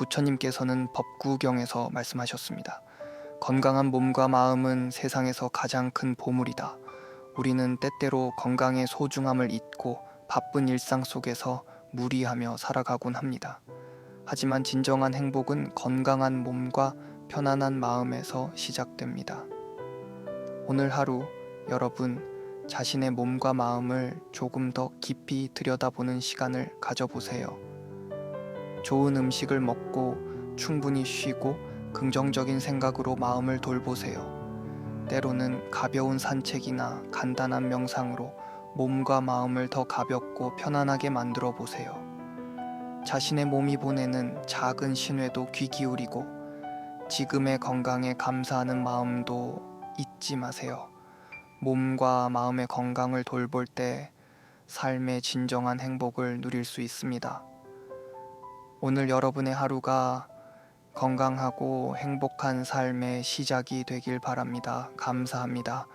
부처님께서는 법구경에서 말씀하셨습니다. 건강한 몸과 마음은 세상에서 가장 큰 보물이다. 우리는 때때로 건강의 소중함을 잊고 바쁜 일상 속에서 무리하며 살아가곤 합니다. 하지만 진정한 행복은 건강한 몸과 편안한 마음에서 시작됩니다. 오늘 하루 여러분 자신의 몸과 마음을 조금 더 깊이 들여다보는 시간을 가져보세요. 좋은 음식을 먹고 충분히 쉬고 긍정적인 생각으로 마음을 돌보세요. 때로는 가벼운 산책이나 간단한 명상으로 몸과 마음을 더 가볍고 편안하게 만들어 보세요. 자신의 몸이 보내는 작은 신뢰도 귀 기울이고 지금의 건강에 감사하는 마음도 잊지 마세요. 몸과 마음의 건강을 돌볼 때 삶의 진정한 행복을 누릴 수 있습니다. 오늘 여러분의 하루가 건강하고 행복한 삶의 시작이 되길 바랍니다. 감사합니다.